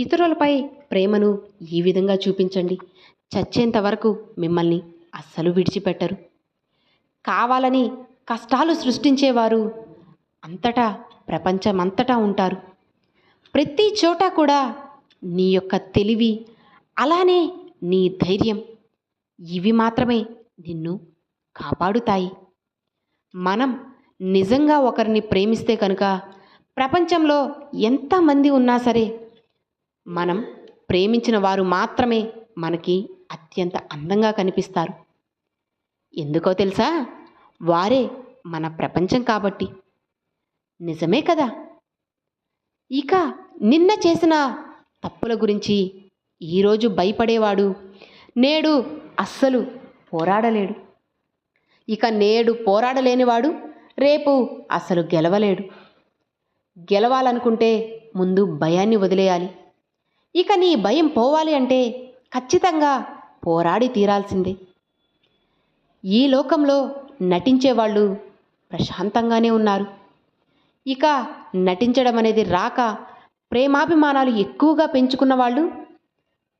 ఇతరులపై ప్రేమను ఈ విధంగా చూపించండి. చచ్చేంత వరకు మిమ్మల్ని అస్సలు విడిచిపెట్టరు. కావాలని కష్టాలు సృష్టించేవారు అంతటా ప్రపంచమంతటా ఉంటారు. ప్రతి చోట కూడా నీ యొక్క తెలివి అలానే నీ ధైర్యం ఇవి మాత్రమే నిన్ను కాపాడుతాయి. మనం నిజంగా ఒకరిని ప్రేమిస్తే కనుక ప్రపంచంలో ఎంతమంది ఉన్నా సరే మనం ప్రేమించిన వారు మాత్రమే మనకి అత్యంత అందంగా కనిపిస్తారు. ఎందుకో తెలుసా? వారే మన ప్రపంచం కాబట్టి. నిజమే కదా? ఇక నిన్న చేసిన తప్పుల గురించి ఈరోజు భయపడేవాడు నేడు అస్సలు పోరాడలేడు. ఇక నేడు పోరాడలేనివాడు రేపు అసలు గెలవలేడు. గెలవాలనుకుంటే ముందు భయాన్ని వదిలేయాలి. ఇక నీ భయం పోవాలి అంటే ఖచ్చితంగా పోరాడి తీరాల్సిందే. ఈ లోకంలో నటించేవాళ్ళు ప్రశాంతంగానే ఉన్నారు. ఇక నటించడం అనేది రాక ప్రేమాభిమానాలు ఎక్కువగా పెంచుకున్న వాళ్ళు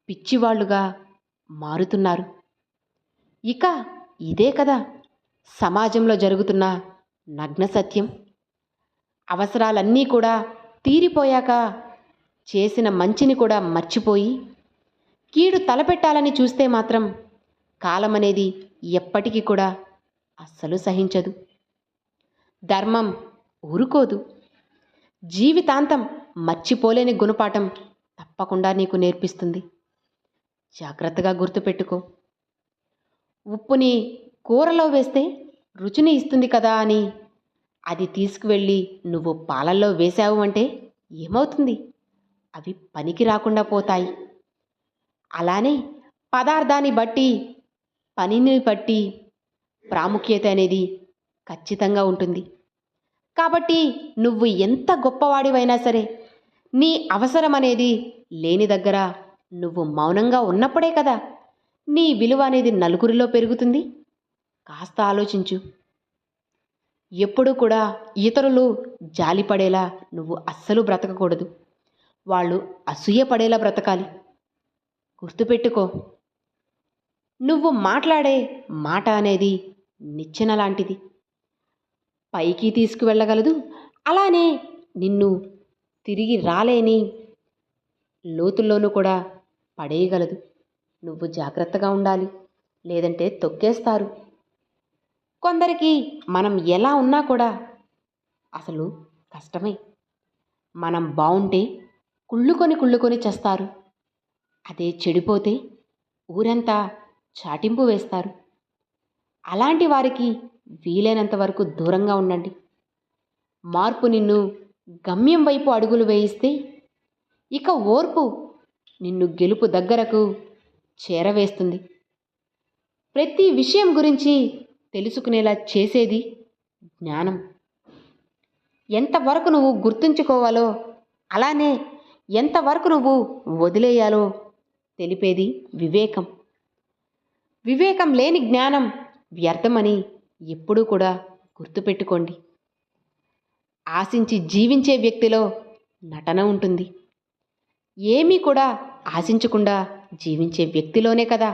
పిచ్చివాళ్ళుగా మారుతున్నారు. ఇక ఇదే కదా సమాజంలో జరుగుతున్న నగ్న సత్యం. అవసరాలన్నీ కూడా తీరిపోయాక చేసిన మంచిని కూడా మర్చిపోయి కీడు తలపెట్టాలని చూస్తే మాత్రం కాలం అనేది ఎప్పటికీ కూడా అస్సలు సహించదు. ధర్మం ఊరుకోదు. జీవితాంతం మర్చిపోలేని గుణపాఠం తప్పకుండా నీకు నేర్పిస్తుంది. జాగ్రత్తగా గుర్తుపెట్టుకో. ఉప్పుని కూరలో వేస్తే రుచిని ఇస్తుంది కదా అని అది తీసుకువెళ్ళి నువ్వు పాలల్లో వేశావు అంటే ఏమవుతుంది? అవి పనికి రాకుండా పోతాయి. అలానే పదార్థాన్ని బట్టి పనిని బట్టి ప్రాముఖ్యత అనేది ఖచ్చితంగా ఉంటుంది. కాబట్టి నువ్వు ఎంత గొప్పవాడివైనా సరే నీ అవసరం అనేది లేని దగ్గర నువ్వు మౌనంగా ఉన్నప్పుడే కదా నీ విలువ అనేది నలుగురిలో పెరుగుతుంది. కాస్త ఆలోచించు. ఎప్పుడూ కూడా ఇతరులు జాలిపడేలా నువ్వు అస్సలు బ్రతకకూడదు. వాళ్ళు అసూయపడేలా బ్రతకాలి. గుర్తుపెట్టుకో నువ్వు మాట్లాడే మాట అనేది నిచ్చెన లాంటిది. పైకి తీసుకువెళ్ళగలదు అలానే నిన్ను తిరిగి రాలేని లోతుల్లోనూ కూడా పడేయగలదు. నువ్వు జాగ్రత్తగా ఉండాలి లేదంటే తొక్కేస్తారు. కొందరికి మనం ఎలా ఉన్నా కూడా అసలు కష్టమే. మనం బాగుంటే కుళ్ళుకొని కుళ్ళుకొని చేస్తారు. అదే చెడిపోతే ఊరంతా చాటింపు వేస్తారు. అలాంటి వారికి వీలైనంత వరకు దూరంగా ఉండండి. మార్పు నిన్ను గమ్యం వైపు అడుగులు వేయిస్తే ఇక ఓర్పు నిన్ను గెలుపు దగ్గరకు చేరవేస్తుంది. ప్రతి విషయం గురించి తెలుసుకునేలా చేసేది జ్ఞానం. ఎంతవరకు నువ్వు గుర్తుంచుకోవాలో అలానే ఎంతవరకు నువ్వు వదిలేయాలో తెలిపేది వివేకం. వివేకం లేని జ్ఞానం వ్యర్థమని ఎప్పుడూ కూడా గుర్తుపెట్టుకోండి. ఆశించి జీవించే వ్యక్తిలో నటన ఉంటుంది. ఏమీ కూడా ఆశించకుండా జీవించే వ్యక్తిలోనే కదా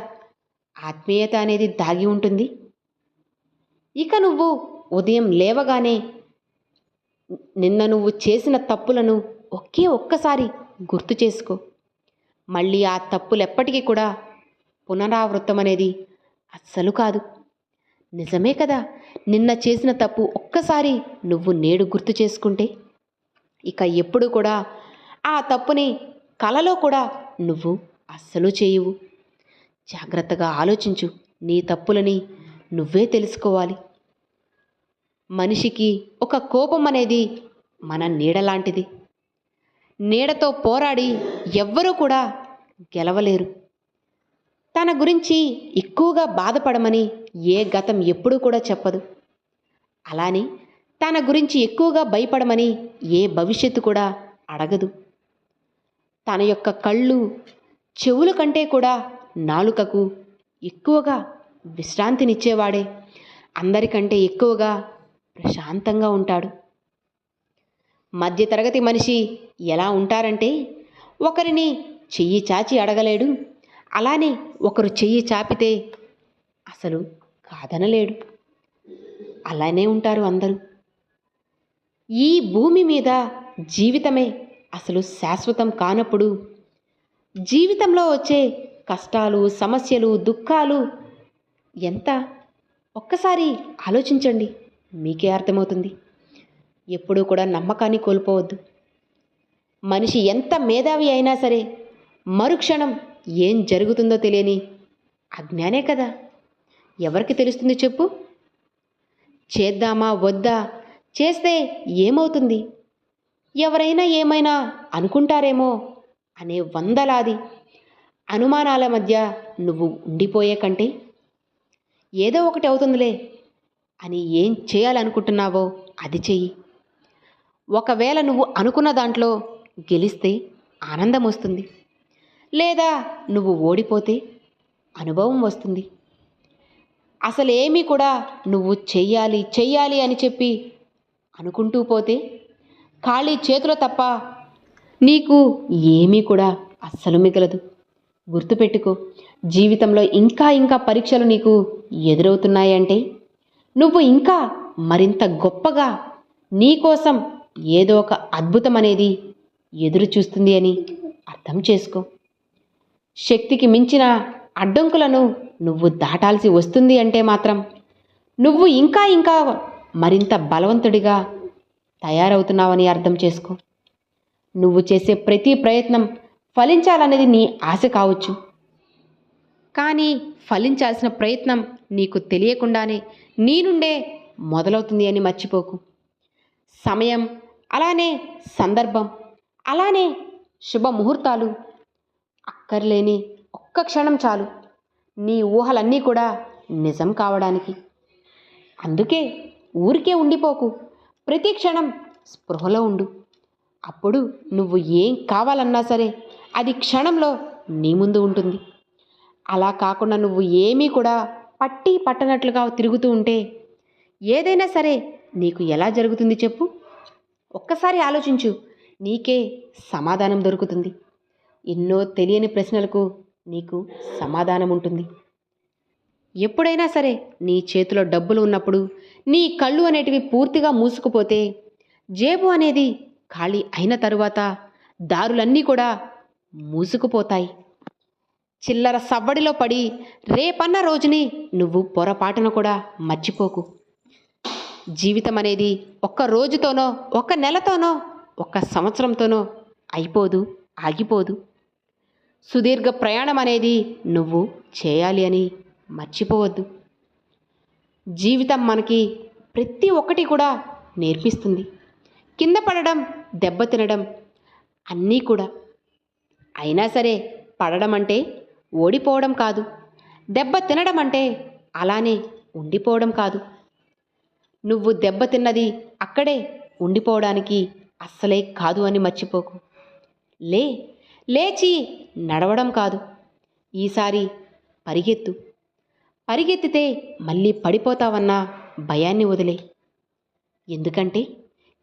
ఆత్మీయత అనేది దాగి ఉంటుంది. ఇక నువ్వు ఉదయం లేవగానే నిన్న నువ్వు చేసిన తప్పులను ఒకే ఒక్కసారి గుర్తు చేసుకో. మళ్ళీ ఆ తప్పులు ఎప్పటికీ కూడా పునరావృతం అనేది అస్సలు కాదు. నిజమే కదా నిన్న చేసిన తప్పు ఒక్కసారి నువ్వు నేడు గుర్తు చేసుకుంటే. ఇక ఎప్పుడు కూడా ఆ తప్పుని కలలో కూడా నువ్వు అస్సలు చేయవు. జాగ్రత్తగా ఆలోచించు నీ తప్పులని నువ్వే తెలుసుకోవాలి. మనిషికి ఒక కోపం అనేది మన నీడ లాంటిది. నీడతో పోరాడి ఎవ్వరూ కూడా గెలవలేరు. తన గురించి ఎక్కువగా బాధపడమని ఏ గతం ఎప్పుడూ కూడా చెప్పదు. అలానే తన గురించి ఎక్కువగా భయపడమని ఏ భవిష్యత్తు కూడా అడగదు. తన యొక్క కళ్ళు చెవుల కంటే కూడా నాలుకకు ఎక్కువగా విశ్రాంతినిచ్చేవాడే. అందరికంటే ఎక్కువగా ప్రశాంతంగా ఉంటాడు. మధ్యతరగతి మనిషి ఎలా ఉంటారంటే ఒకరిని చెయ్యి చాచి అడగలేడు అలానే ఒకరు చెయ్యి చాపితే అసలు కాదనలేడు. అలానే ఉంటారు అందరూ. ఈ భూమి మీద జీవితమే అసలు శాశ్వతం కానప్పుడు జీవితంలో వచ్చే కష్టాలు సమస్యలు దుఃఖాలు ఎంత? ఒక్కసారి ఆలోచించండి మీకే అర్థమవుతుంది. ఎప్పుడూ కూడా నమ్మకాన్ని కోల్పోవద్దు. మనిషి ఎంత మేధావి అయినా సరే మరుక్షణం ఏం జరుగుతుందో తెలియని అజ్ఞానే కదా. ఎవరికి తెలుస్తుంది చెప్పు? చేద్దామా వద్దా? చేస్తే ఏమవుతుంది? ఎవరైనా ఏమైనా అనుకుంటారేమో అనే వందలాది అనుమానాల మధ్య నువ్వు ఉండిపోయే కంటే ఏదో ఒకటి అవుతుందిలే అని ఏం చేయాలనుకుంటున్నావో అది చెయ్యి. ఒకవేళ నువ్వు అనుకున్న దాంట్లో గెలిస్తే ఆనందం వస్తుంది. లేదా నువ్వు ఓడిపోతే అనుభవం వస్తుంది. అసలు ఏమీ కూడా నువ్వు చెయ్యాలి చెయ్యాలి అని చెప్పి అనుకుంటూ పోతే ఖాళీ చేతులు తప్ప నీకు ఏమీ కూడా అస్సలు మిగలదు. గుర్తుపెట్టుకో జీవితంలో ఇంకా ఇంకా పరీక్షలు నీకు ఎదురవుతున్నాయంటే నువ్వు ఇంకా మరింత గొప్పగా నీకోసం ఏదో ఒక అద్భుతం అనేది ఎదురు చూస్తుంది అని అర్థం చేసుకో. శక్తికి మించిన అడ్డంకులను నువ్వు దాటాల్సి వస్తుంది అంటే మాత్రం నువ్వు ఇంకా ఇంకా మరింత బలవంతుడిగా తయారవుతున్నావని అర్థం చేసుకో. నువ్వు చేసే ప్రతి ప్రయత్నం ఫలించాలనేది నీ ఆశ కావచ్చు. కానీ ఫలించాల్సిన ప్రయత్నం నీకు తెలియకుండానే నీ నుండే మొదలవుతుంది అని మర్చిపోకు. సమయం అలానే సందర్భం అలానే శుభముహూర్తాలు. అక్కర్లేని ఒక్క క్షణం చాలు. నీ ఊహలన్నీ కూడా నిజం కావడానికి. అందుకే ఊరికే ఉండిపోకు. ప్రతి క్షణం స్పృహలో ఉండు. అప్పుడు నువ్వు ఏం కావాలన్నా సరే అది క్షణంలో నీ ముందు ఉంటుంది. అలా కాకుండా నువ్వు ఏమీ కూడా పట్టి పట్టనట్లుగా తిరుగుతూ ఉంటే ఏదైనా సరే నీకు ఎలా జరుగుతుంది చెప్పు? ఒక్కసారి ఆలోచించు. నీకే సమాధానం దొరుకుతుంది. ఎన్నో తెలియని ప్రశ్నలకు నీకు సమాధానం ఉంటుంది. ఎప్పుడైనా సరే నీ చేతిలో డబ్బులు ఉన్నప్పుడు నీ కళ్ళు అనేటివి పూర్తిగా మూసుకుపోతే జేబు అనేది ఖాళీ అయిన తరువాత దారులన్నీ కూడా మూసుకుపోతాయి. చిల్లర సవ్వడిలో పడి రేపన్న రోజుని నువ్వు పొరపాటున కూడా మర్చిపోకు. జీవితం అనేది ఒక్క రోజుతోనో ఒక్క నెలతోనో ఒక్క సంవత్సరంతోనో అయిపోదు ఆగిపోదు. సుదీర్ఘ ప్రయాణం అనేది నువ్వు చేయాలి అని మర్చిపోవద్దు. జీవితం మనకి ప్రతి ఒక్కటి కూడా నేర్పిస్తుంది. కింద పడడం దెబ్బ తినడం అన్నీ కూడా. అయినా సరే పడడం అంటే ఓడిపోవడం కాదు. దెబ్బ తినడం అంటే అలానే ఉండిపోవడం కాదు. నువ్వు దెబ్బతిన్నది అక్కడే ఉండిపోవడానికి అస్సలే కాదు అని మర్చిపోకు. లే లేచి నడవడం కాదు. ఈసారి పరిగెత్తు. పరిగెత్తితే మళ్ళీ పడిపోతావన్న భయాన్ని వదిలే. ఎందుకంటే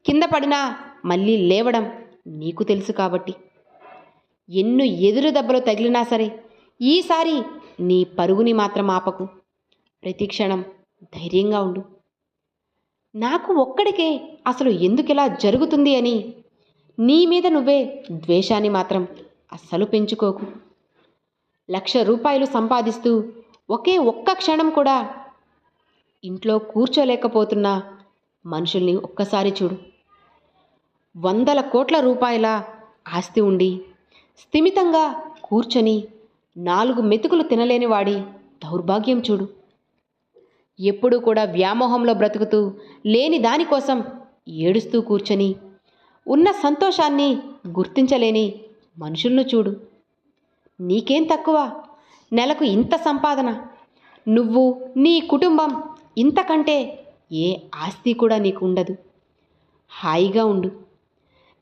కింద పడినా మళ్ళీ లేవడం నీకు తెలుసు కాబట్టి. ఎన్ను ఎదురు దెబ్బలు తగిలినా సరే ఈసారి నీ పరుగుని మాత్రం ఆపకు. ప్రతి క్షణం ధైర్యంగా ఉండు. నాకు ఒక్కడికే అసలు ఎందుకిలా జరుగుతుంది అని? నీ మీద నువ్వే ద్వేషాన్ని మాత్రం అస్సలు పెంచుకోకు. లక్ష రూపాయలు సంపాదిస్తూ ఒకే ఒక్క క్షణం కూడా ఇంట్లో కూర్చోలేకపోతున్న మనుషుల్ని ఒక్కసారి చూడు. వందల కోట్ల రూపాయల ఆస్తి ఉండి స్థిమితంగా కూర్చొని నాలుగు మెతుకులు తినలేని వాడి దౌర్భాగ్యం చూడు. ఎప్పుడూ కూడా వ్యామోహంలో బ్రతుకుతూ లేని దానికోసం ఏడుస్తూ కూర్చొని ఉన్న సంతోషాన్ని గుర్తించలేని మనుషులను చూడు. నీకేం తక్కువ? నెలకు ఇంత సంపాదన. నువ్వు నీ కుటుంబం ఇంతకంటే ఏ ఆస్తి కూడా నీకు ఉండదు హాయిగా ఉండు.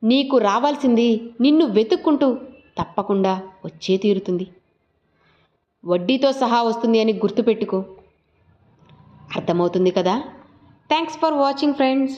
నీకు రావాల్సింది నిన్ను వెతుక్కుంటూ తప్పకుండా వచ్చే తీరుతుంది. వడ్డీతో సహా వస్తుంది అని గుర్తుపెట్టుకో. అర్థమవుతుంది కదా? Thanks for watching friends